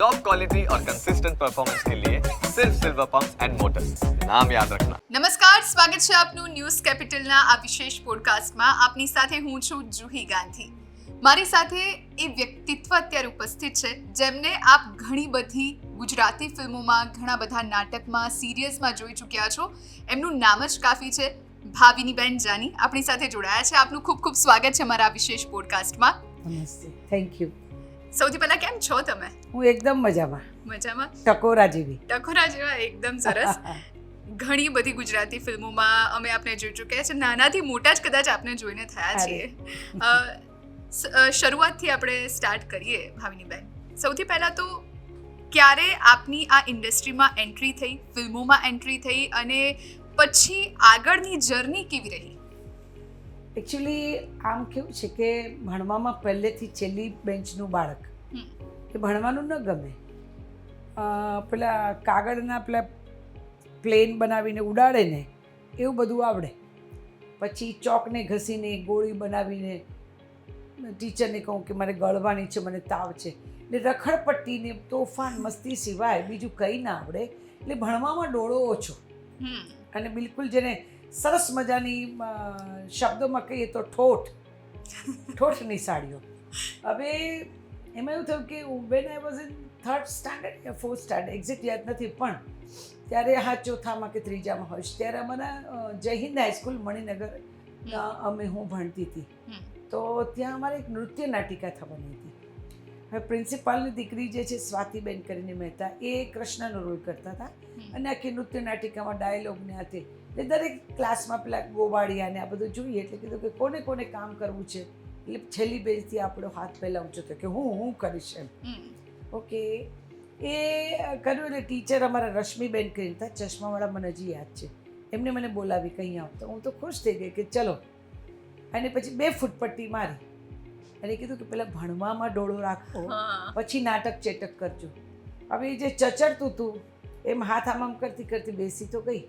Top quality और consistent performance के लिए सिर्फ सिल्वर पंप एंड मोटर्स नाम याद रखना નમસ્કાર સ્વાગત છે આપનું ન્યૂઝ કેપિટલના આ વિશેષ પોડકાસ્ટમાં આપની સાથે હું છું જુહી ગાંધી મારી સાથે એ વ્યક્તિત્વ અત્યારે ઉપસ્થિત છે જેમને આપ ઘણી બધી ગુજરાતી ફિલ્મોમાં ઘણા બધા નાટકમાં સિરિયલ્સમાં જોઈ ચૂક્યા છો એમનું નામ જ કાફી છે ભાવિનીબેન જાની આપણી સાથે જોડાયા છે આપનું ખૂબ ખૂબ સ્વાગત છે મારા આ વિશેષ પોડકાસ્ટમાં નમસ્તે થેન્ક યુ સૌથી પહેલા કેમ છો તમે? હું એકદમ મજામાં. મજામાં? ટકોરા જેવી. ટકોરા જેવા એકદમ સરસ. ઘણી બધી ગુજરાતી ફિલ્મોમાં અમે આપને જોઈ ચૂક્યા છે. નાનાથી મોટા જ કદાચ આપને જોઈને થયા છીએ. શરૂઆતથી આપણે સ્ટાર્ટ કરીએ ભાવિનીબેન. સૌથી પહેલાં તો ક્યારે આપની આ ઇન્ડસ્ટ્રીમાં એન્ટ્રી થઈ ફિલ્મોમાં એન્ટ્રી થઈ અને પછી આગળની જર્ની કેવી રહી? એકચ્યુઅલી આમ કેવું છે કે ભણવામાં પહેલેથી છેલ્લી બેન્ચનું બાળક એ ભણવાનું ન ગમે. પેલા કાગળના પેલા પ્લેન બનાવીને ઉડાડે ને એવું બધું આવડે. પછી ચોકને ઘસીને ગોળી બનાવીને ટીચરને કહું કે મારે ગળવાની છે મને તાવ છે. એટલે રખડપટ્ટીને તોફાન મસ્તી સિવાય બીજું કંઈ ના આવડે. એટલે ભણવામાં ડોળો ઓછો. અને બિલકુલ જેને સરસ મજાની શબ્દોમાં કહીએ તો ઠોઠ. ઠોઠની સાડીઓ. હવે એમાં એવું થયું કે when I was in third standard yeah fourth standard exact યાદ નથી પણ ત્યારે હા ચોથામાં કે ત્રીજામાં હોઈશ ત્યારે અમારા જય હિન્દ હાઈસ્કૂલ મણિનગર અમે હું ભણતી હતી. તો ત્યાં અમારે એક નૃત્ય નાટિકા થવાની હતી. હવે પ્રિન્સિપાલની દીકરી જે છે સ્વાતિબેન કરીને મહેતા એ કૃષ્ણનો રોલ કરતા હતા. અને આખી નૃત્ય નાટિકામાં ડાયલોગ ને આ તે એટલે દરેક ક્લાસમાં પેલા ગોવાળિયાને આ બધું જોઈએ એટલે કીધું કે કોને કોને કામ કરવું છે? એટલે છેલ્લી બેન્ચથી આપણો હાથ પહેલાં ઊંચો થયો કે હું હું કરીશ એમ. ઓકે. એ કર્યું એટલે ટીચર અમારા રશ્મિબેન કરીને હતા ચશ્માવાળા મને હજી યાદ છે. એમને મને બોલાવી કંઈ આવતો. હું તો ખુશ થઈ ગઈ કે ચલો. અને પછી બે ફૂટપટ્ટી મારી. અને કીધું કે પેલા ભણવામાં ડોળો રાખો. પછી નાટક ચેટક કરજો. હવે એ જે ચચડતું હતું એમ હાથ આમ આમ કરતી કરતી બેસી તો ગઈ.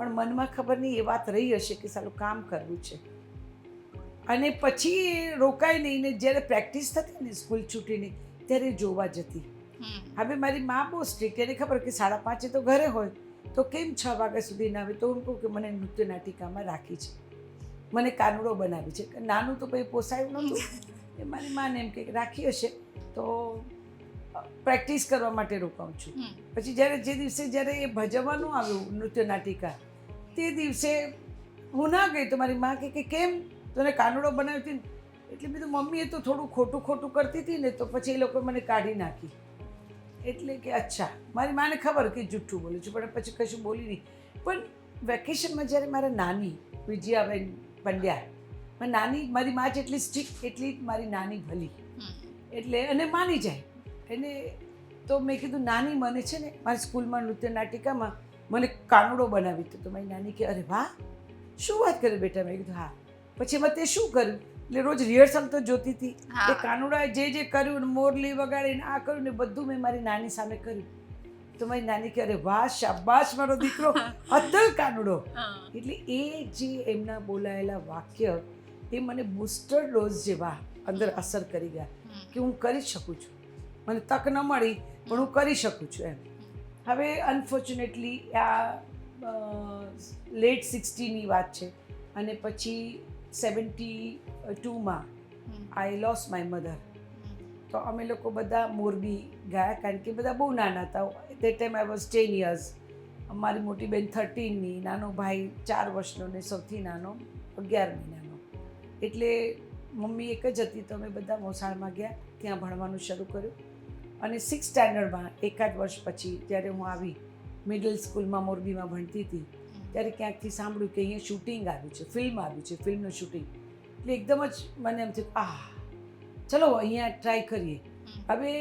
પણ મનમાં ખબર નહીં એ વાત રહી હશે કે સારું કામ કરવું છે. અને પછી રોકાય નહીં ને જ્યારે પ્રેક્ટિસ થતી ને સ્કૂલ છૂટીની ત્યારે જોવા જતી. હવે મારી મા બહુ સ્ટ્રિક્ટ એને ખબર કે સાડા પાંચે તો ઘરે હોય તો કેમ છ વાગ્યા સુધી ના આવે? તો હું કહું કે મને નૃત્ય નાટિકામાં રાખી છે. મને કાનુડો બનાવી છે. નાનું તો કંઈ પોસાયું નહોતું. એ મારી માને એમ કે રાખી હશે તો પ્રેક્ટિસ કરવા માટે રોકાઉં છું. પછી જ્યારે જે દિવસે જ્યારે એ ભજવવાનું આવ્યું નૃત્ય નાટિકા તે દિવસે હું ના ગઈ તો મારી મા કે કેમ? તને કાનુડો બનાવી હતી ને? એટલે મેં મમ્મીએ મમ્મી તો થોડું ખોટું ખોટું કરતી હતી ને તો પછી એ લોકો મને કાઢી નાખી. એટલે કે અચ્છા મારી માને ખબર કે જુઠ્ઠું બોલું છું પણ પછી કશું બોલી નહીં. પણ વેકેશનમાં જ્યારે મારા નાની વિજયાબેન પંડ્યા મારી નાની મારી મા જેટલી સ્ટ્રીક એટલી મારી નાની ભલી. એટલે અને માની જાય. એને તો મેં કીધું નાની મને છે ને મારી સ્કૂલમાં નૃત્ય નાટિકામાં મને કાનુડો બનાવી હતી તો મારી નાની કે અરે વાહ શું વાત કરે બેટા? મેં કીધું હા. પછી એમાં તે શું કર્યું? એટલે રોજ રિહર્સલ તો જોતી હતી. એ કાનુડાએ જે જે કર્યું ને મોરલી વગાડીને આ કર્યું ને બધું મેં મારી નાની સામે કર્યું. તો મારી નાની કે અરે વાહ શાબાશ મારો દીકરો. અદ્દલ કાનુડો. એટલે એ જે એમના બોલાયેલા વાક્ય એ મને બૂસ્ટર ડોઝ જેવા અંદર અસર કરી ગયા કે હું કરી શકું છું. મને તક ન મળી પણ હું કરી શકું છું એમ. હવે અનફોર્ચ્યુનેટલી આ લેટ સિક્સટીની વાત છે. અને પછી સેવન્ટી ટુમાં આઈ લોસ માય મધર તો અમે લોકો બધા મોરબી ગયા કારણ કે બધા બહુ નાના હતા. તે time I was ten years મારી મોટી બેન થર્ટીનની નાનો ભાઈ ચાર વર્ષનો ને સૌથી નાનો અગિયાર મહિનાનો એટલે મમ્મી એક જ હતી તો અમે બધા મોસાળમાં ગયા. ત્યાં ભણવાનું શરૂ કર્યું. અને સિક્સ સ્ટાન્ડર્ડમાં એકાદ વર્ષ પછી જ્યારે હું આવી મિડલ સ્કૂલમાં મોરબીમાં ભણતી હતી, ત્યારે ક્યાંકથી સાંભળ્યું કે અહીંયા શૂટિંગ આવ્યું છે ફિલ્મ આવ્યું છે ફિલ્મનું શૂટિંગ એટલે એકદમ જ મને એમ થયું, આહ, ચલો અહીંયા ટ્રાય કરીએ. હવે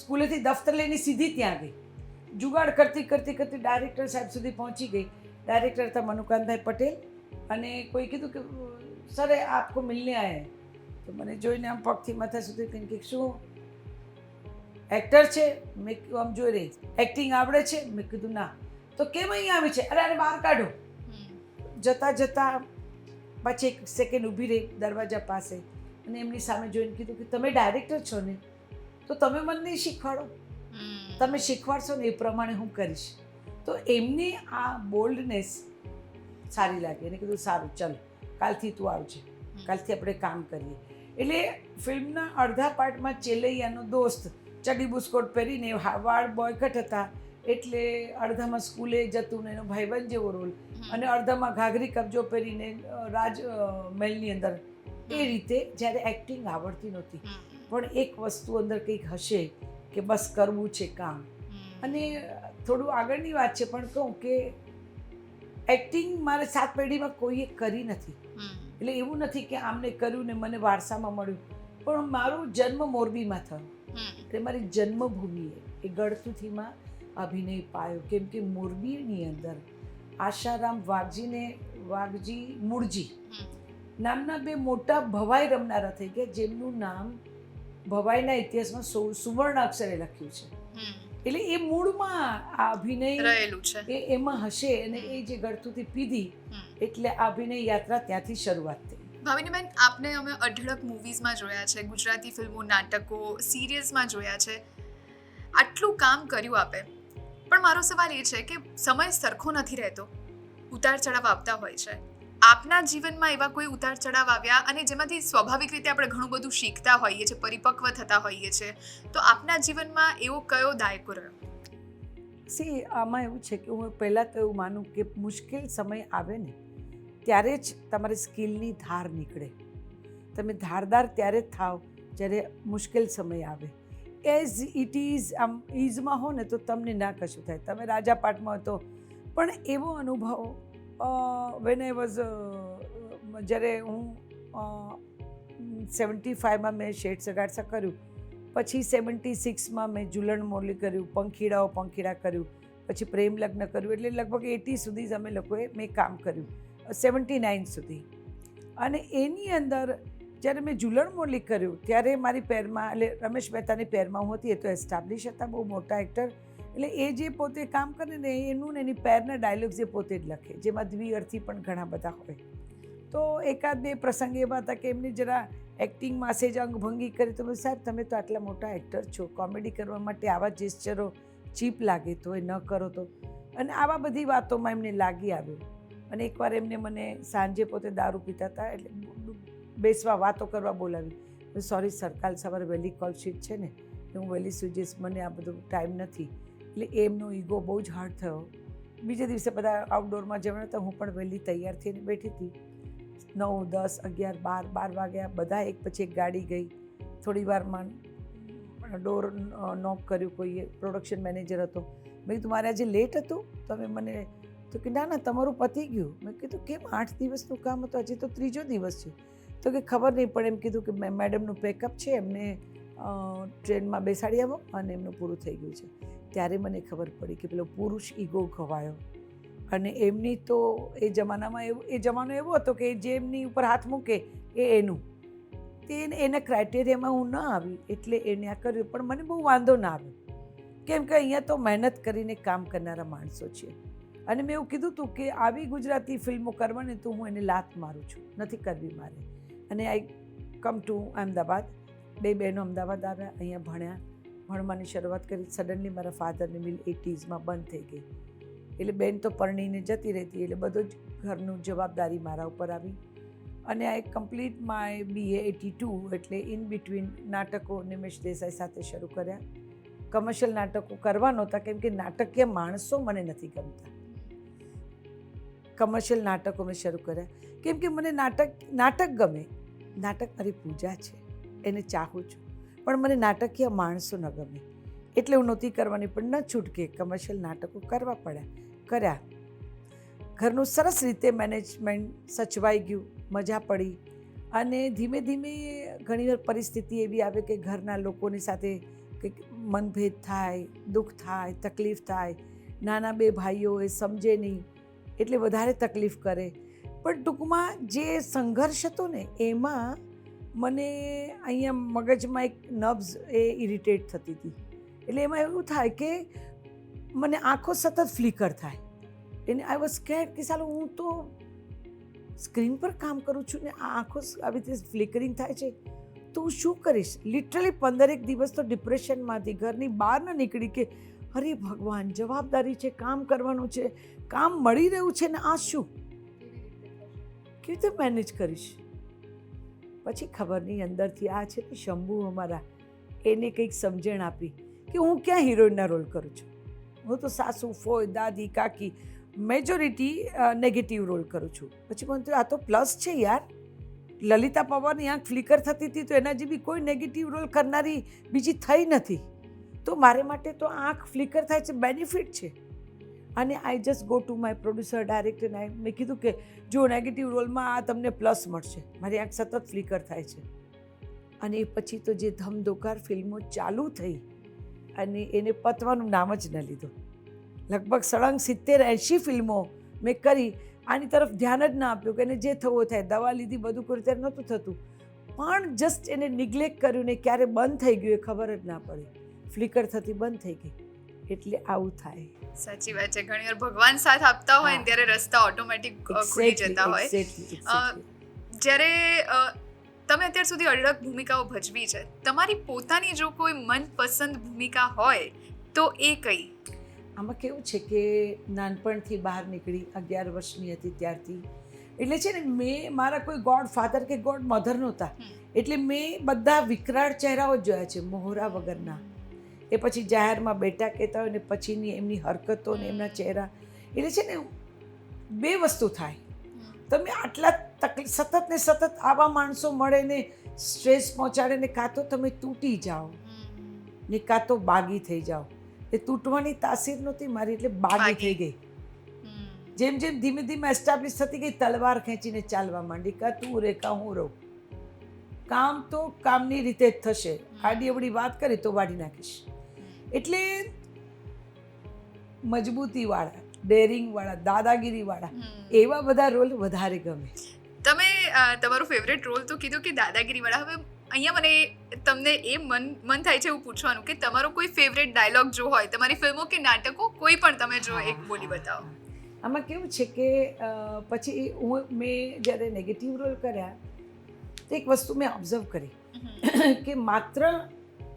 સ્કૂલેથી દફતર લઈને સીધી ત્યાં ગઈ. જુગાડ કરતી કરતી કરતી ડાયરેક્ટર સાહેબ સુધી પહોંચી ગઈ. ડાયરેક્ટર હતા મનુકાંતભાઈ પટેલ અને કોઈ કીધું કે સર આપકો મિલને આયા તો મને જોઈને આમ પગથી માથા સુધી કહીને કે, શું એક્ટર છે મેં આમ જોઈ રહી એક્ટિંગ આવડે છે મેં કીધું ના. તો કેમ અહીંયા આવી છે? અરે અરે બહાર કાઢો. જતા જતાં જતાં પછી એક સેકન્ડ ઊભી રહી દરવાજા પાસે અને એમની સામે જોઈને કીધું કે તમે ડાયરેક્ટર છો ને તો તમે મને નહીં શીખવાડો. તમે શીખવાડશો ને એ પ્રમાણે હું કરીશ. તો એમની આ બોલ્ડનેસ સારી લાગી એને કીધું સારું ચાલો કાલથી તું આવજે. કાલથી આપણે કામ કરીએ. એટલે ફિલ્મના અડધા પાર્ટમાં ચેલૈયાનો દોસ્ત ચડી બુસ્કોટ પહેરીને વાળ બોયકટ હતા એટલે અડધામાં સ્કૂલે જતું ને એનો ભાઈબંધ જેવો રોલ. અને અડધામાં ઘાઘરી કબજો પહેરીને રાજ મહેલની અંદર. એ રીતે જ્યારે એક્ટિંગ આવડતી નહોતી. પણ એક વસ્તુ અંદર કંઈક હશે કે બસ કરવું છે કામ. અને થોડું આગળની વાત છે પણ કહું કે એક્ટિંગ મારે સાત પેઢીમાં કોઈએ કરી નથી. એટલે એવું નથી કે આમને કર્યું ને મને વારસામાં મળ્યું. પણ મારો જન્મ મોરબીમાં થયો. એટલે મારી જન્મભૂમિએ એ ગળતુથીમાં અભિનય પાયો. કેમ કે મોરબીની અંદર આશારામ વાઘજીને વાઘજી મૂળજી નામના બે મોટા ભવાઈ રમનારા થઈ ગયા જેમનું નામ ભવાઈના ઇતિહાસમાં સુવર્ણ અક્ષરે લખ્યું છે. એટલે એ મૂળમાં આ અભિનય રહેલું છે. એ એમાં હશે અને એ જે ગળતુથી પીધી એટલે આ અભિનય યાત્રા ત્યાંથી શરૂઆત થઈ. ભાવિનીબેન આપને અમે અઢળક મૂવીઝમાં જોયા છે, ગુજરાતી ફિલ્મો, નાટકો સિરિયલ્સમાં જોયા છે. આટલું કામ કર્યું આપે. પણ મારો સવાલ એ છે કે સમય સરખો નથી રહેતો. ઉતાર ચઢાવ આવતા હોય છે. આપના જીવનમાં એવા કોઈ ઉતાર ચઢાવ આવ્યા અને જેમાંથી સ્વાભાવિક રીતે આપણે ઘણું બધું શીખતા હોઈએ છીએ, પરિપક્વ થતા હોઈએ છીએ, તો આપના જીવનમાં એવો કયો દાયકો રહ્યો? સી આમાં એવું છે કે હું પહેલાં તો એવું માનું કે મુશ્કેલ સમય આવે ને. ત્યારે જ તમારી સ્કિલની ધાર નીકળે. તમે ધારદાર ત્યારે જ થાવ જ્યારે મુશ્કેલ સમય આવે. એઝ ઇટ ઇઝ આમ ઇઝમાં હો ને તો તમને ના કશું થાય. તમે રાજા પાઠમાં હતો. પણ એવો અનુભવ વેન આઈ વોઝ જ્યારે હું સેવન્ટી ફાઇવમાં મેં શેડ સગાડસા કર્યું. પછી સેવન્ટી સિક્સમાં મેં જુલણ મોરલી કર્યું, પંખીડાઓ પંખીડા કર્યું. પછી પ્રેમ લગ્ન કર્યું. એટલે લગભગ એટી સુધી જ અમે લોકોએ મેં કામ કર્યું. સેવન્ટી નાઇન સુધી. અને એની અંદર જ્યારે મેં ઝૂલણ મોરલી કર્યું, ત્યારે મારી પેરમાં, એટલે રમેશ મહેતાની પેરમાં હું હતી, એ તો એસ્ટાબ્લિશ હતા, બહુ મોટા એક્ટર એટલે એ જે પોતે કામ કરે ને, એનું ને એની પેરના ડાયલોગ્સ એ પોતે જ લખે, જેમાં દ્વિઅર્થી પણ ઘણા બધા હોય. તો એકાદ બે પ્રસંગ એવા હતા કે એમની જરા એક્ટિંગમાં સેજ અંગભંગી કરી, તો સાહેબ, તમે તો આટલા મોટા એક્ટર છો કોમેડી કરવા માટે આવા જેસ્ચરો ચીપ લાગે તો એ ન કરો તો. અને આવા બધી વાતોમાં એમને લાગી આવ્યું. અને એકવાર એમને મને સાંજે પોતે દારૂ પીતા હતા એટલે બેસવા વાતો કરવા બોલાવી. સોરી સર કાલ સવારે વહેલી કોલ શીટ છે ને હું વહેલી સુજીશ મને આ બધું ટાઈમ નથી. એટલે એમનો ઈગો બહુ જ હાર્ડ થયો. બીજે દિવસે બધા આઉટડોરમાં જવાના હતા હું પણ વહેલી તૈયાર થઈને બેઠી હતી. નવ, દસ, અગિયાર, બાર બાર વાગ્યા, બધા એક પછી એક ગાડી ગઈ. થોડી વારમાં ડોર નોક કર્યું, કોઈએ પ્રોડક્શન મેનેજર હતો. મેં કીધું, મારે આજે લેટ હતું તમે મને તો કે, ના ના, તમારું પતી ગયું. મેં કીધું, કેમ? આઠ દિવસનું કામ હતું, હજી તો ત્રીજો દિવસ છે. તો કે, ખબર નહીં પડે. એમ કીધું કે મેડમનું પેકઅપ છે, એમને ટ્રેનમાં બેસાડી આવો અને એમનું પૂરું થઈ ગયું છે. ત્યારે મને ખબર પડી કે પેલો પુરુષ ઈગો ખવાયો અને એમની તો એ જમાનામાં એવું, એ જમાનો એવો હતો કે જે એમની ઉપર હાથ મૂકે એ એનું. તે એને- ક્રાઇટેરિયામાં હું ન આવી એટલે એને આ કર્યું. પણ મને બહુ વાંધો ના આવ્યો. કેમ કે અહીંયા તો મહેનત કરીને કામ કરનારા માણસો છે અને મેં એવું કીધું હતું કે આવી ગુજરાતી ફિલ્મો કરવાની તો, હું એને લાત મારું છું. નથી કરવી મારે. અને આઈ કમ ટુ અમદાવાદ. બે બહેનો અમદાવાદ આવ્યા, અહીંયા ભણ્યા. ભણવાની શરૂઆત કરી સડનલી મારા ફાધરની મિલ એટીઝમાં બંધ થઈ ગઈ. એટલે બેન તો પરણીને જતી રહેતી, એટલે બધું જ ઘરનું જવાબદારી મારા ઉપર આવી. અને આ એક complete my BA at two એટલે ઇન બિટવીન નાટકો નિમેશ દેસાઈ સાથે શરૂ કર્યા. કમર્શિયલ નાટકો કરવા નહોતા કેમ કે નાટકીય માણસો મને નથી ગમતા. કમર્શિયલ નાટકો મેં શરૂ કર્યા. કેમ કે મને નાટક નાટક ગમે. નાટક મારી પૂજા છે. એને ચાહું છું. પણ મને નાટકીય માણસો ન ગમે. એટલે હું નહોતી કરવાની પણ ન છૂટકે કમર્શિયલ નાટકો કરવા પડ્યા, કર્યા. ઘરનું સરસ રીતે મેનેજમેન્ટ સચવાઈ ગયું, મજા પડી. અને ધીમે ધીમે ઘણીવાર પરિસ્થિતિ એવી આવે કે ઘરના લોકોની સાથે કંઈક મનભેદ થાય, દુઃખ થાય, તકલીફ થાય. નાના બે ભાઈઓ એ સમજે નહીં. એટલે વધારે તકલીફ કરે. પણ ટૂંકમાં જે સંઘર્ષ હતો ને, એમાં મને અહીંયા મગજમાં એક નબ્ઝ એ ઇરિટેટ થતી હતી. એટલે એમાં એવું થાય કે મને આંખો સતત ફ્લિકર થાય. એને આઈ વોઝ સ્કેડ કે ચાલો હું તો સ્ક્રીન પર કામ કરું છું ને આ આંખો આવી રીતે ફ્લિકરિંગ થાય છે. તો હું શું કરીશ? લિટરલી પંદરેક દિવસ તો ડિપ્રેશનમાંથી ઘરની બહાર ન નીકળી કે અરે ભગવાન, જવાબદારી છે કામ કરવાનું છે. કામ મળી રહ્યું છે ને આ શું? કેવી રીતે મેનેજ કરીશ? પછી ખબર નહીં અંદરથી આ છે ને શંભુ અમારા એને કંઈક સમજણ આપી કે હું ક્યાં હિરોઈનના રોલ કરું છું. હું તો સાસુ ફોય દાદી, કાકી મેજોરિટી નેગેટિવ રોલ કરું છું. પછી મને આ તો પ્લસ છે યાર. લલિતા પવારની આંખ ફ્લિકર થતી હતી તો એના જેવી કોઈ નેગેટિવ રોલ કરનારી બીજી થઈ નથી. તો મારે માટે તો આંખ ફ્લિકર થાય છે બેનિફિટ છે. અને I just go to my producer director I મેં કીધું કે જો નેગેટિવ રોલમાં આ તમને પ્લસ મળશે. મારી આંખ સતત ફ્લિકર થાય છે. અને એ પછી તો જે ધમધોકાર ફિલ્મો ચાલુ થઈ અને એને પતવાનું નામ જ ન લીધું. લગભગ સળંગ સિત્તેર એંશી ફિલ્મો મેં કરી, આની તરફ ધ્યાન જ ના આપ્યું કે એને જે થવું થાય. દવા લીધી, બધું કર્યું, ત્યારે નહોતું થતું. પણ જસ્ટ એને નિગ્લેક્ટ કર્યું ને ક્યારે બંધ થઈ ગયું એ ખબર જ ના પડી. ફ્લિકર થતી બંધ થઈ ગઈ. એટલે આવું થાય. સાચી વાત છે. ઘણીવાર ભગવાન સાથ આપતા હોય ને ત્યારે રસ્તા ઓટોમેટિક ખુલી જતા હોય. જ્યારે તમે અત્યાર સુધી અઢળક ભૂમિકાઓ ભજવી છે તમારી પોતાની જો કોઈ મનપસંદ ભૂમિકા હોય તો એ કઈ? આમાં કેવું છે કે નાનપણથી બહાર નીકળી અગિયાર વર્ષની હતી ત્યારથી. એટલે છે ને મેં મારા કોઈ ગોડ ફાધર કે ગોડ મધર નહોતા. એટલે મેં બધા વિકરાળ ચહેરાઓ જ જોયા છે મોહરા વગરના. એ પછી જાહેરમાં બેટા કહેતા હોય ને પછીની એમની હરકતો ને એમના ચહેરા. એટલે છે ને બે વસ્તુ થાય. તમે આટલા તકલીફ સતત ને સતત આવા માણસો મળે ને સ્ટ્રેસ પહોંચાડે ને કાં તો તમે તૂટી જાઓ. ને કાં તો બાગી થઈ જાઓ. એ તૂટવાની તાસીર નહોતી મારી એટલે બાગી બાગી. થઈ ગઈ. જેમ જેમ ધીમે ધીમે એસ્ટાબ્લિશ થતી ગઈ તલવાર ખેંચીને ચાલવા માંડી. કા તું રે કા હું રહું. કામ તો કામની રીતે જ થશે. આડી અવડી વાત કરી તો વાડી નાખીશ. એટલે મજબૂતીવાળા ડેરિંગવાળા દાદાગીરીવાળા એવા બધા રોલ વધારે ગમે તમે તમારું ફેવરેટ રોલ તો કીધું કે દાદાગીરી વાળા હવે અહીંયા મને તમને એ મન મન થાય છે એવું પૂછવાનું કે તમારો કોઈ ફેવરેટ ડાયલોગ જો હોય તમારી ફિલ્મો કે નાટકો કોઈ પણ તમે જો એક બોલી બતાવો. આમાં કેવું છે કે પછી હું મેં જ્યારે નેગેટિવ રોલ કર્યા તો એક વસ્તુ મેં ઓબ્ઝર્વ કરી કે માત્ર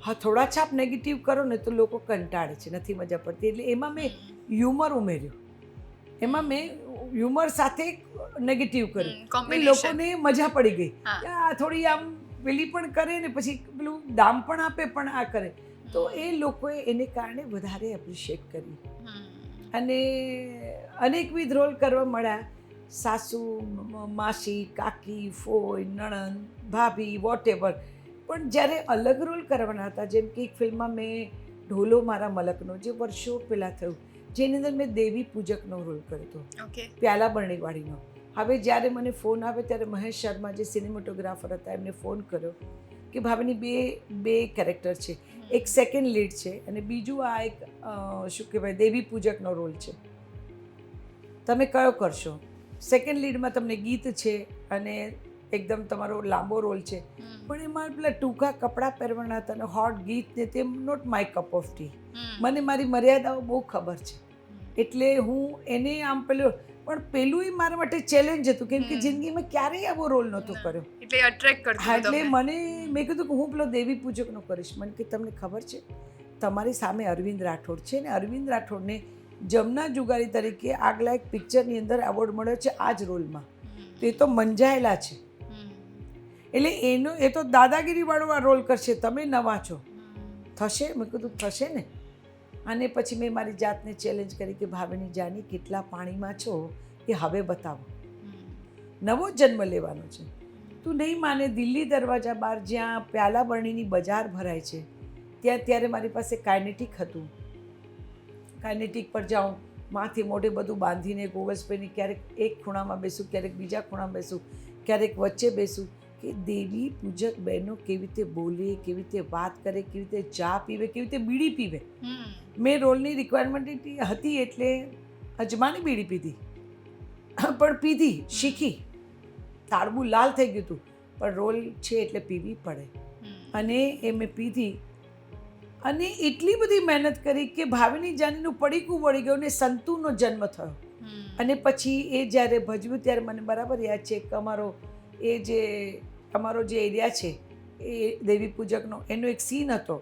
હથોડા છાપ નેગેટિવ કરો ને તો લોકો કંટાળે છે નથી મજા પડતી. એટલે એમાં મેં હ્યુમર ઉમેર્યો. એમાં મેં હ્યુમર સાથે નેગેટિવ કર્યું. લોકોને મજા પડી ગઈ. આ થોડી આમ પેલી પણ કરે ને પછી પેલું દામ પણ આપે પણ આ કરે. તો એ લોકોએ એને કારણે વધારે એપ્રિશિએટ કર્યું અને અનેકવિધ રોલ કરવા મળ્યા. સાસુ માસી કાકી ફોય નણંદ ભાભી વોટ પણ જ્યારે અલગ રોલ કરવાના હતા જેમ કે એક ફિલ્મમાં મેં ઢોલો મારા મલકનો જે વર્ષો પહેલાં થયું જેની અંદર મેં દેવી પૂજકનો રોલ કર્યો હતો પ્યાલા બરણીવાળીનો હવે જ્યારે મને ફોન આવે ત્યારે મહેશ શર્મા જે સિનેમેટોગ્રાફર હતા એમને ફોન કર્યો કે ભાભીની બે બે કેરેક્ટર છે. એક સેકન્ડ લીડ છે અને બીજું આ એક શું કહેવાય દેવી પૂજકનો રોલ છે. તમે કયો કરશો? સેકન્ડ લીડમાં તમને ગીત છે અને એકદમ તમારો લાંબો રોલ છે. પણ એમાં પેલા ટૂંકા કપડાં પહેરવાના હતા અને હોટ ગીત ને તે not my cup of tea મને મારી મર્યાદાઓ બહુ ખબર છે. એટલે હું એને આમ પેલું પણ પેલું એ મારા માટે ચેલેન્જ હતું કેમ કે જિંદગીમાં ક્યારેય આવો રોલ નહોતો કર્યો. એટલે અટ્રેક્ટ હા એટલે મને મેં કીધું કે હું પેલો દેવી પૂજકનો કરીશ. મને કે તમને ખબર છે તમારી સામે અરવિંદ રાઠોડ છે ને અરવિંદ રાઠોડને જમના જુગારી તરીકે આગલા એક પિક્ચરની અંદર એવોર્ડ મળ્યો છે આ જ રોલમાં તો એ તો મંજાયેલા છે. એટલે એનો એ તો દાદાગીરીવાળો આ રોલ કરશે. તમે નવા છો. થશે? મેં કીધું, થશે ને. અને પછી મેં મારી જાતને ચેલેન્જ કરી કે, ભાવેની જાની કેટલા પાણીમાં છો એ હવે બતાવો. નવો જન્મ લેવાનો છે. તું નહીં માને, દિલ્હી દરવાજા બહાર જ્યાં પ્યાલા બરણીની બજાર ભરાય છે, ત્યાં ત્યારે મારી પાસે કાઇનેટિક હતું. કાઇનેટિક પર જાઉં, માથે મોઢે બધું બાંધીને, ગોગલ્સ પેની ક્યારેક એક ખૂણામાં બેસું, ક્યારેક બીજા ખૂણામાં બેસું, ક્યારેક વચ્ચે બેસું. કે દેવી પૂજક બહેનો કેવી રીતે બોલે કેવી રીતે વાત કરે કેવી રીતે ચા પીવે કેવી રીતે બીડી પીવે? મેં રોલની રિક્વાયરમેન્ટ હતી એટલે અજમાની બીડી પીધી. પણ પીધી શીખી. તાળબું લાલ થઈ ગયું હતું. પણ રોલ છે એટલે પીવી પડે. અને એ મેં પીધી. અને એટલી બધી મહેનત કરી કે ભાવિની જાનીનું પડીકું વળી ગયું ને સંતુનો જન્મ થયો. અને પછી એ જ્યારે ભજવ્યું ત્યારે મને બરાબર યાદ છે કે અમારો એ જે અમારો જે એરિયા છે એ દેવી પૂજકનો એનો એક સીન હતો.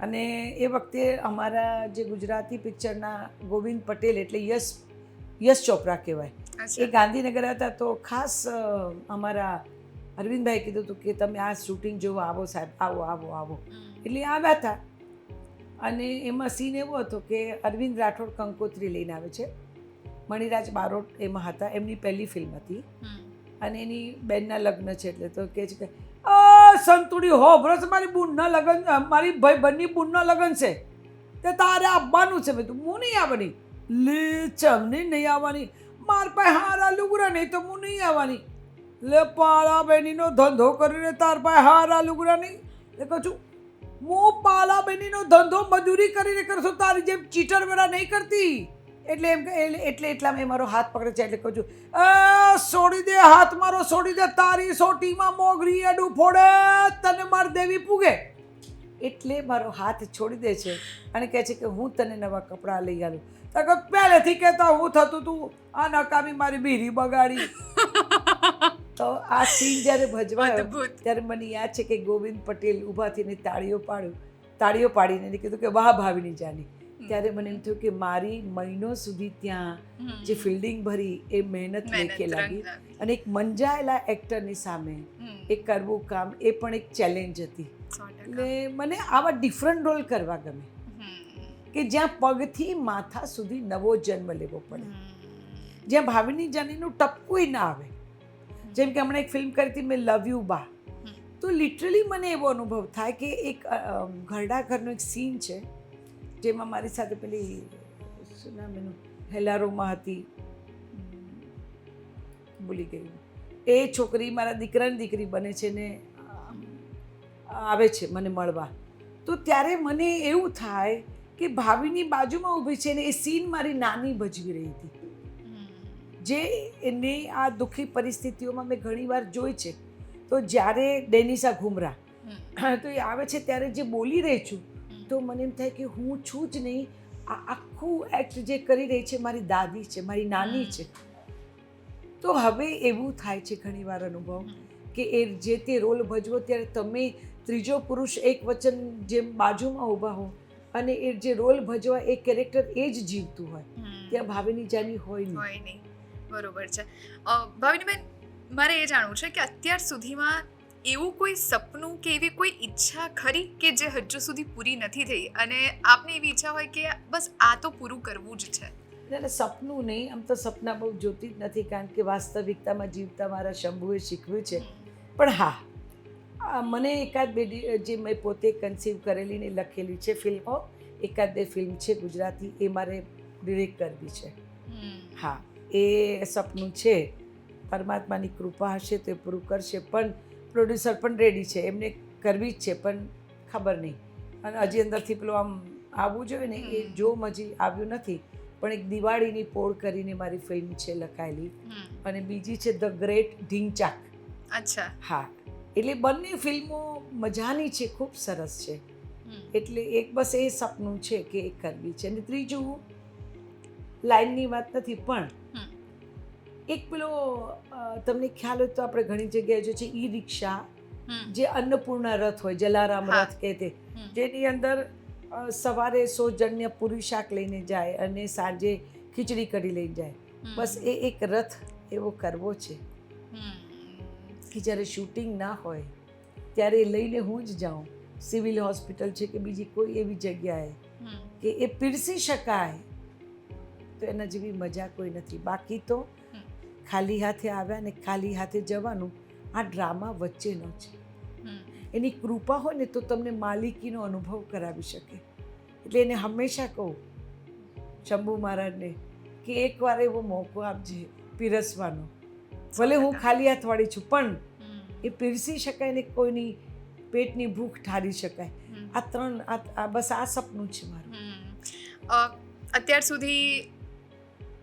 અને એ વખતે અમારા જે ગુજરાતી પિક્ચરના ગોવિંદ પટેલ એટલે યશ યશ ચોપરા કહેવાય. એ ગાંધીનગર હતા તો ખાસ અમારા અરવિંદભાઈ કીધું હતું કે તમે આ શૂટિંગ જોવા આવો સાહેબ આવો આવો આવો. એટલે આવ્યા હતા. અને એમાં સીન એવો હતો કે અરવિંદ રાઠોડ કંકોત્રી લઈને આવે છે. મણિરાજ બારોટ એમાં હતા એમની પહેલી ફિલ્મ હતી. અને એની બેનના લગ્ન છે એટલે તો કહે છે કે સંતુડી, હો બરસ મારી બૂનના લગ્ન મારી ભાઈ બંને બૂનના લગ્ન છે. તે તારે આવવાનું છે. બધું હું નહીં આવવાની. લે, ચમની નહીં આવવાની. માર પાસે હારા લુગડા નહીં તો હું નહીં આવવાની. લે પાલા બહેનીનો ધંધો કરીને તાર પાસે હારા લુગડા નહીં. એ કહું છું, હું પાલા બહેનીનો ધંધો મજૂરી કરીને કરશું, તારી જેમ ચીટર વેળા નહીં કરતી. એટલે એમ એટલે એટલે એટલામાં એ મારો હાથ પકડે છે એટલે કહું છું છોડી દે હાથ મારો છોડી દે તારી સોટીમાં મોગરી અડું ફોડે તને માર દેવી પૂગે. એટલે મારો હાથ છોડી દે છે અને કહે છે કે હું તને નવા કપડાં લઈ આલું. તો પહેલેથી કહેતા હું થતું તું આ નકામી મારી બીરી બગાડી. તો આ સીન જ્યારે ભજવાયો ત્યારે મને યાદ છે કે ગોવિંદ પટેલ ઊભા થઈને તાળીઓ પાડ્યું. તાળીઓ પાડીને કીધું કે વાહ ભાવીની જાની. ત્યારે મને એમ થયું કે મારી મહિનો સુધી ત્યાં જે ફિલ્ડિંગ ભરી એ મહેનત લેખે લાગી અને એક મંજાયેલા એક્ટરની સામે. એ કરવું કામ એ પણ એક ચેલેન્જ હતી. એટલે મને આવા ડિફરન્ટ રોલ કરવા ગમે. કે જ્યાં પગથી માથા સુધી નવો જન્મ લેવો પડે. જ્યાં ભાવિની જાનીનું ટપકું ના આવે. જેમ કે હમણાં એક ફિલ્મ કરી હતી મેં લવ યુ બા તો લિટરલી મને એવો અનુભવ થાય કે એક ઘરડા ઘરનો એક સીન છે. જેમાં મારી સાથે પેલી શું નામ એનું? હેલારોમાં હતી. ભૂલી ગઈ. એ છોકરી મારા દીકરાની દીકરી બને છે ને આવે છે મને મળવા. તો ત્યારે મને એવું થાય કે ભાવિની બાજુમાં ઊભી છે ને એ સીન મારી નાની ભજવી રહી હતી. જે એને આ દુઃખી પરિસ્થિતિઓમાં મેં ઘણીવાર જોઈ છે. તો જ્યારે ડેનિસા ઘુમરા તો એ આવે છે ત્યારે જે બોલી રહી છું. તો મને એમ થાય કે હું છું જ નહીં. આ આખું એક્ટ જે કરી રહી છે મારી દાદી છે મારી નાની છે. તો હવે એવું થાય છે ઘણીવાર અનુભવ કે એ જે તે રોલ ભજવો ત્યારે તમે ત્રીજો પુરુષ એક વચન જેમ બાજુમાં ઊભા હો અને એ જે રોલ ભજવા એ કેરેક્ટર એ જ જીવતું હોય. ત્યાં ભાવિની જાની હોય નહીં. હોય નહીં. બરોબર છે. ભાવિનીબેન મારે એ જાણવું છે કે અત્યાર સુધીમાં એવું કોઈ સપનું કે એવી કોઈ ઈચ્છા ખરી કે જે હજુ સુધી પૂરી નથી થઈ? અને આપને એવી ઈચ્છા હોય કે બસ આ તો પૂરું કરવું જ છે. એટલે સપનું નહીં. આમ તો સપના બહુ જોતી જ નથી કારણ કે વાસ્તવિકતામાં જીવતા મારા શંભુએ શીખવ્યું છે. પણ હા મને એકાદ બે જે મેં પોતે કન્સીવ કરેલી ને લખેલી છે ફિલ્મો એકાદ બે ફિલ્મ છે ગુજરાતી એ મારે ડિરેક્ટ કરવી છે. હા એ સપનું છે. પરમાત્માની કૃપા હશે તો એ પૂરું કરશે. પણ પ્રોડ્યુસર પણ રેડી છે એમને કરવી જ છે પણ ખબર નહીં. અને હજી અંદરથી પેલું આમ આવવું જોઈએ ને એ જો હજી આવ્યું નથી પણ એક દિવાળીની પોળ કરીને મારી ફિલ્મ છે લખાયેલી. અને બીજી છે ધ ગ્રેટ ઢીંચાક અચ્છા. હા એટલે બંને ફિલ્મો મજાની છે ખૂબ સરસ છે. એટલે એક બસ એ સપનું છે કે એ કરવી છે. અને ત્રીજું લાઈનની વાત નથી પણ. એક પેલો તમને ખ્યાલ હોય તો આપણે ઘણી જગ્યાએ જો છે ઈ રિક્ષા જે અન્નપૂર્ણા રથ હોય જલારામ રથ કે તે જેની અંદર સવારે સવારે સૌજન્ય પૂરી શાક લઈને જાય અને સાંજે ખીચડી કરી લઈને જાય. બસ એ એક રથ એવો કરવો છે. કે જ્યારે શૂટિંગ ના હોય ત્યારે લઈને હું જ જાઉં. સિવિલ હોસ્પિટલ છે કે બીજી કોઈ એવી જગ્યાએ કે એ પીરસી શકાય તો એના જેવી મજા કોઈ નથી. બાકી તો. ખાલી હાથે આવ્યા ને ખાલી હાથે જવાનું આ ડ્રામા વચ્ચેનો છે. એની કૃપા હોય ને તો તમને માલિકીનો અનુભવ કરાવી શકે. એટલે એને હંમેશા કહું શંભુ મહારાજને કે એકવાર એવો મોકો આપજે પીરસવાનો. ભલે હું ખાલી હાથવાળી છું પણ એ પીરસી શકાય ને કોઈની પેટની ભૂખ ઠારી શકાય. આ ત્રણ આ આ બસ આ સપનું છે મારું. અત્યાર સુધી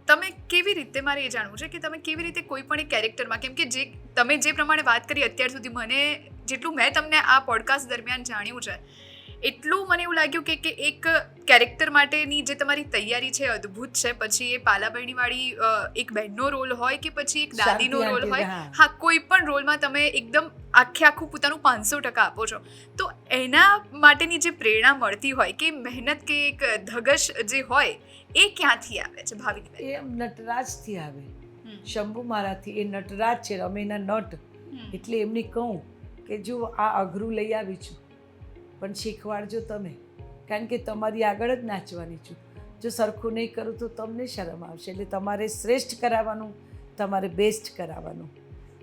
તમે કેવી રીતે, મારે એ જાણવું છે કે તમે કેવી રીતે કોઈ પણ એક કેરેક્ટરમાં, કેમ કે જે, તમે જે પ્રમાણે વાત કરી અત્યાર સુધી, મને જેટલું મેં તમને આ પોડકાસ્ટ દરમિયાન જાણ્યું છે એટલું મને એવું લાગ્યું કે કે એક કેરેક્ટર માટેની જે તમારી તૈયારી છે અદ્ભુત છે. પછી એ પાલાબરણી વાળી એક બહેનનો રોલ હોય કે પછી એક દાદીનો રોલ હોય હા. કોઈ પણ રોલમાં તમે એકદમ આખે આખું પોતાનું પાંચસો ટકા આપો છો. તો એના માટેની જે પ્રેરણા મળતી હોય કે મહેનત કે એક ધગશ જે હોય એ ક્યાંથી આવે છે ભાવિક એ નટરાજથી આવે. શંભુ મારાથી એ નટરાજ છે અમે એના નટ એટલે એમને કહું કે જો આ અઘરું લઈ આવી છું પણ શીખવાડજો તમે. કારણ કે તમારી આગળ જ નાચવાની છું. જો સરખું નહીં કરું તો તમને શરમ આવશે. એટલે તમારે શ્રેષ્ઠ કરાવવાનું, તમારે બેસ્ટ કરાવવાનું.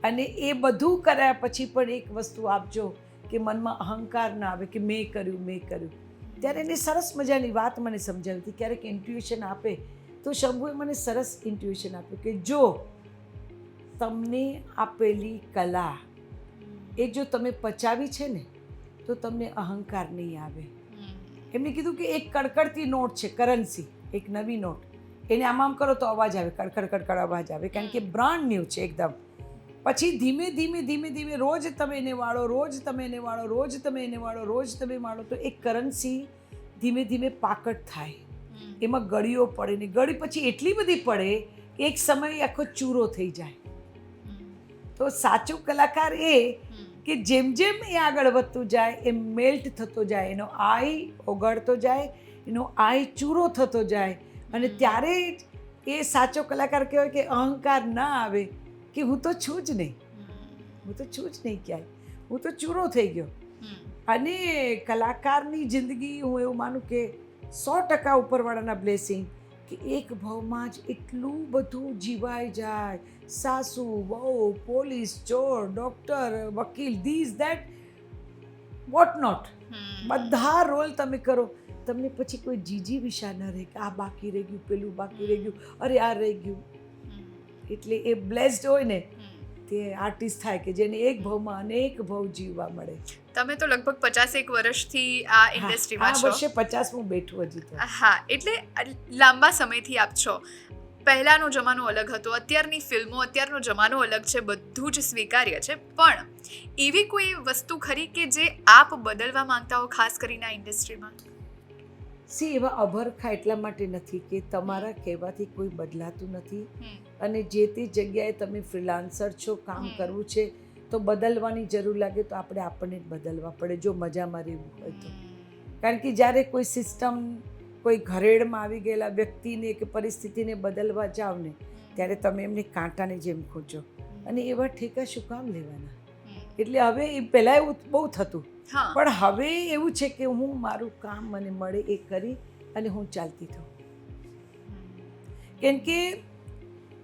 અને એ બધું કરાયા પછી પણ એક વસ્તુ આપજો કે મનમાં અહંકાર ના આવે કે મેં કર્યું મેં કર્યું. ત્યારે એની સરસ મજાની વાત મને સમજાવી હતી. ક્યારેક ઇન્ટ્યુશન આપે તો શંભુએ મને સરસ ઇન્ટ્યુશન આપ્યું કે જો તમને આપેલી કલા એ જો તમે પચાવી છે ને તો તમને અહંકાર નહીં આવે. એમને કીધું કે એક કડકડતી નોટ છે કરન્સી એક નવી નોટ. એને આમ આમ કરો તો અવાજ આવે કડકડ કડકડ અવાજ આવે. કારણ કે બ્રાન્ડ ન્યૂ છે એકદમ. પછી ધીમે ધીમે ધીમે ધીમે રોજ તમે એને વાળો રોજ તમે એને વાળો રોજ તમે એને વાળો રોજ તમે વાળો તો એક કરન્સી ધીમે ધીમે પાકટ થાય. એમાં ગળીઓ પડે ને ગળી પછી એટલી બધી પડે કે એક સમય આખો ચૂરો થઈ જાય. તો સાચો કલાકાર એ કે જેમ જેમ એ આગળ વધતું જાય એ મેલ્ટ થતો જાય એનો આઈ ઓગળતો જાય એનો આઈ ચૂરો થતો જાય. અને ત્યારે જ એ સાચો કલાકાર કહેવાય કે અહંકાર ના આવે કે હું તો છું જ નહીં. હું તો છું જ નહીં ક્યાંય. હું તો ચૂરો થઈ ગયો. અને કલાકારની જિંદગી હું એવું માનું કે સો ટકા ઉપરવાળાના બ્લેસિંગ કે એક ભાવમાં જ એટલું બધું જીવાઈ જાય. સાસુ વહુ પોલીસ ચોર ડૉક્ટર વકીલ ધીઝ દેટ વોટ નોટ બધા રોલ તમે કરો. તમને પછી કોઈ જીજી વિશા ન રહે કે આ બાકી રહી ગયું પેલું બાકી રહી ગયું અરે આ રહી ગયું. એટલે એ બ્લેસ્ડ હોય ને તે આર્ટિસ્ટ થાય કે જેને એક ભાવમાં અનેક ભાવ જીવવા મળે. તમે તો લગભગ પચાસેક વર્ષથી આ ઇન્ડસ્ટ્રીમાં છો. વર્ષે પચાસમું બેઠું હજી તો. હા એટલે લાંબા સમયથી આપ છો. પહેલાનો જમાનો અલગ હતો અત્યારની ફિલ્મો અત્યારનો જમાનો અલગ છે બધું જ સ્વીકાર્ય છે. પણ એવી કોઈ વસ્તુ ખરી કે જે આપ બદલવા માંગતા હો ખાસ કરીને આ ઇન્ડસ્ટ્રીમાં? સી એવા અભરખા એટલા માટે નથી કે તમારા કહેવાથી કોઈ બદલાતું નથી. અને જે તે જગ્યાએ તમે ફ્રીલાન્સર છો કામ કરવું છે તો બદલવાની જરૂર લાગે તો આપણે આપણને જ બદલવા પડે જો મજામાં રહેવું હોય તો. કારણ કે જ્યારે કોઈ સિસ્ટમ કોઈ ઘરેડમાં આવી ગયેલા વ્યક્તિને કે પરિસ્થિતિને બદલવા જાઓ ને ત્યારે તમે એમને કાંટાની જેમ ખોજો. અને એવા ઠેકા શું કામ લેવાના? એટલે હવે એ પહેલાં એવું બહુ થતું. પણ હવે એવું છે કે હું મારું કામ મને મળે એ કરી અને હું ચાલતી થઉં. કેમ કે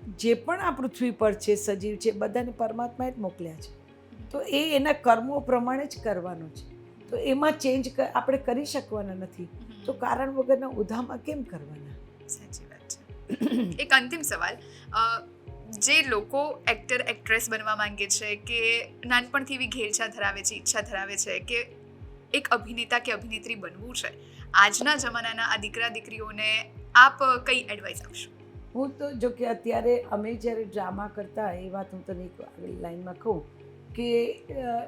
જે પણ આ પૃથ્વી પર છે સજીવ છે બધાને પરમાત્માએ જ મોકલ્યા છે. તો એ એના કર્મો પ્રમાણે જ કરવાનો છે. તો એમાં ચેન્જ આપણે કરી શકવાના નથી. તો કારણ વગરના ઉધામાં કેમ કરવાના? સાચી વાત છે. એક અંતિમ સવાલ. જે લોકો એક્ટર એક્ટ્રેસ બનવા માંગે છે કે નાનપણથી એવી ઘેરછા ધરાવે છે ઈચ્છા ધરાવે છે કે એક અભિનેતા કે અભિનેત્રી બનવું છે આજના જમાનાના આ દીકરા દીકરીઓને આપ કઈ એડવાઇસ આપશો? હું તો જો કે અત્યારે અમે જ્યારે ડ્રામા કરતા એ વાત હું તને એક લાઈનમાં કહું કે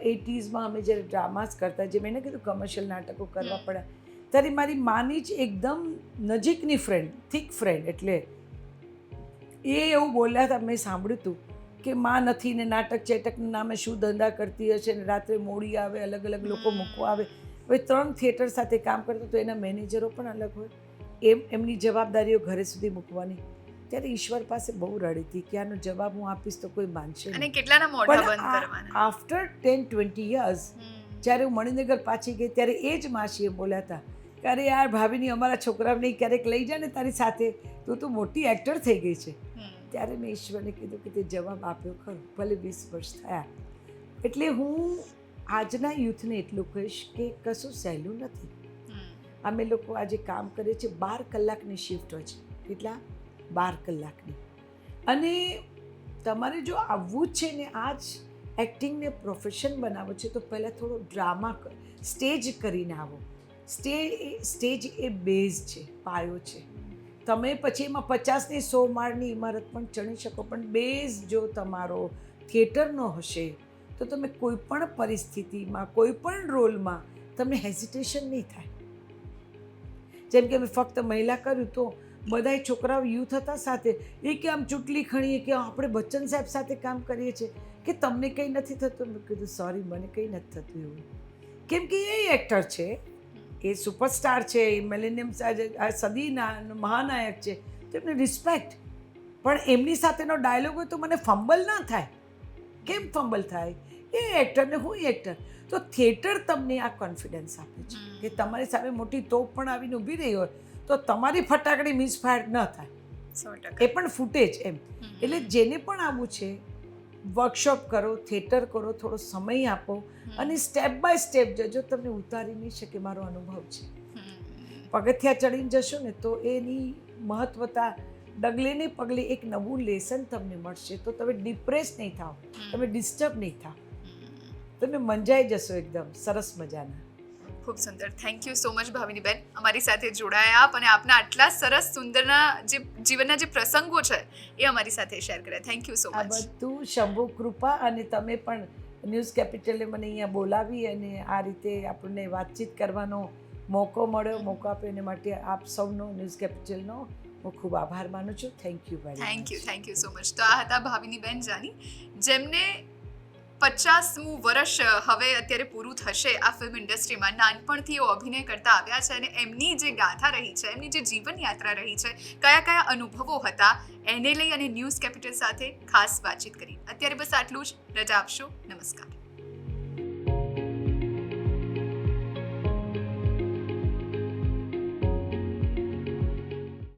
એટીઝમાં અમે જ્યારે ડ્રામાસ કરતા જે મેં કીધું કમર્શિયલ નાટકો કરવા. પડ્યા ત્યારે મારી માની જ એકદમ નજીકની ફ્રેન્ડ થીક ફ્રેન્ડ એટલે એ એવું બોલ્યા હતા મેં સાંભળ્યું હતું કે માં નથી ને નાટક ચેટકના નામે શું ધંધા કરતી હશે ને રાત્રે મોડી આવે અલગ અલગ લોકો મૂકવા આવે. હવે ત્રણ થિયેટર સાથે કામ કરતો તો એના મેનેજરો પણ અલગ હોય. એમ એમની જવાબદારીઓ ઘરે સુધી મૂકવાની. ત્યારે ઈશ્વર પાસે બહુ રડી હતી કે આનો જવાબ હું આપીશ તો કોઈ માનશે અને કેટલાના મોઢા બંધ કરવાના? આફ્ટર ટેન ટ્વેન્ટી યર્સ જ્યારે હું મણિનગર પાછી ગઈ ત્યારે એ જ માસીએ બોલ્યા હતા કે અરે યાર ભાભીની અમારા છોકરાઓને ક્યારેક લઈ જા ને તારી સાથે તું તો મોટી એક્ટર થઈ ગઈ છે. ત્યારે મેં ઈશ્વરને કીધું કે તે જવાબ આપ્યો ખરો ભલે વીસ વર્ષ થયા. એટલે હું આજના યુથને એટલું કહીશ કે કશું સહેલું નથી. અમે લોકો આજે કામ કરીએ છીએ બાર કલાકની શિફ્ટ હોય છે. કેટલા? બાર કલાકની. અને તમારે જો આવવું જ છે ને આ જ એક્ટિંગને પ્રોફેશન બનાવવું છે, તો પહેલાં થોડો ડ્રામા સ્ટેજ કરીને આવો. સ્ટેજ સ્ટેજ એ બેઝ છે, પાયો છે. તમે પછી એમાં પચાસની સો માળની ઇમારત પણ ચણી શકો, પણ બેઝ જો તમારો થિયેટરનો હશે, તો તમે કોઈ પણ પરિસ્થિતિમાં કોઈ પણ રોલમાં તમને હેઝિટેશન નહીં થાય. જેમ કે મેં ફક્ત મહિલા કર્યું તો બધાય છોકરાઓ યુથ હતા સાથે. એ કે આમ ચૂંટલી ખણીએ કે આપણે બચ્ચન સાહેબ સાથે કામ કરીએ છીએ. કે તમને કંઈ નથી થતું? મેં કીધું સોરી મને કંઈ નથી થતું એવું. કેમ કે એ એક્ટર છે. એ સુપરસ્ટાર છે એ મિલેનિયમ આ સદીના મહાનાયક છે. તો એમને રિસ્પેક્ટ પણ એમની સાથેનો ડાયલોગ હોય તો મને ફંબલ ના થાય. કેમ ફંબલ થાય? એ એક્ટર ને હું એક્ટર તો થિયેટર તમને આ કોન્ફિડન્સ આપે છે. કે તમારી સામે મોટી તોપ પણ આવીને ઊભી રહી હોય. તો તમારી ફટાકડી મિસફાયર ન થાય. એ પણ ફૂટેજ એમ. એટલે જેને પણ આવું છે વર્કશોપ કરો થિયેટર કરો થોડો સમય આપો અને સ્ટેપ બાય સ્ટેપ જજો તમને ઉતારી નહીં શકે મારો અનુભવ છે. પગથિયા ચડીને જશો ને તો એની મહત્વતા ડગલે ને પગલે એક નવું લેસન તમને મળશે. તો તમે ડિપ્રેસ નહીં થાવ. તમે ડિસ્ટર્બ નહીં થાવ. તમે મંજાઈ જશો એકદમ સરસ મજાના. ખૂબ સુંદર. Thank you so much Bhavini બેન અમારી સાથે જોડાયા આપ અને આપના આટલા સરસ સુંદરના જે જીવનના જે પ્રસંગો છે એ અમારી સાથે શેર કર્યા. થેન્ક યુ સો મચ બધું શંભુ કૃપા અને તમે પણ ન્યૂઝ કેપિટલે મને અહીંયા બોલાવી અને આ રીતે આપણને વાતચીત કરવાનો મોકો મળ્યો. મોકો આપ્યો એને માટે આપ સૌનો ન્યૂઝ કેપિટલનો હું ખૂબ આભાર માનું છું. Thank you thank you thank you so much તો આ હતા ભાવિની બેન જાની જેમને પચાસમું વર્ષ હવે અત્યારે પૂરું થશે આ ફિલ્મ ઇન્ડસ્ટ્રીમાં નાનપણથી અભિનય કરતા આવ્યા છે અને એમની જે ગાથા રહી છે, એમની જે જીવન યાત્રા રહી છે, કયા કયા અનુભવો હતા, એને લઈ અને ન્યૂઝ કેપિટલ સાથે ખાસ વાતચીત કરી. અત્યારે બસ આટલું જ. રજા આપશો. નમસ્કાર.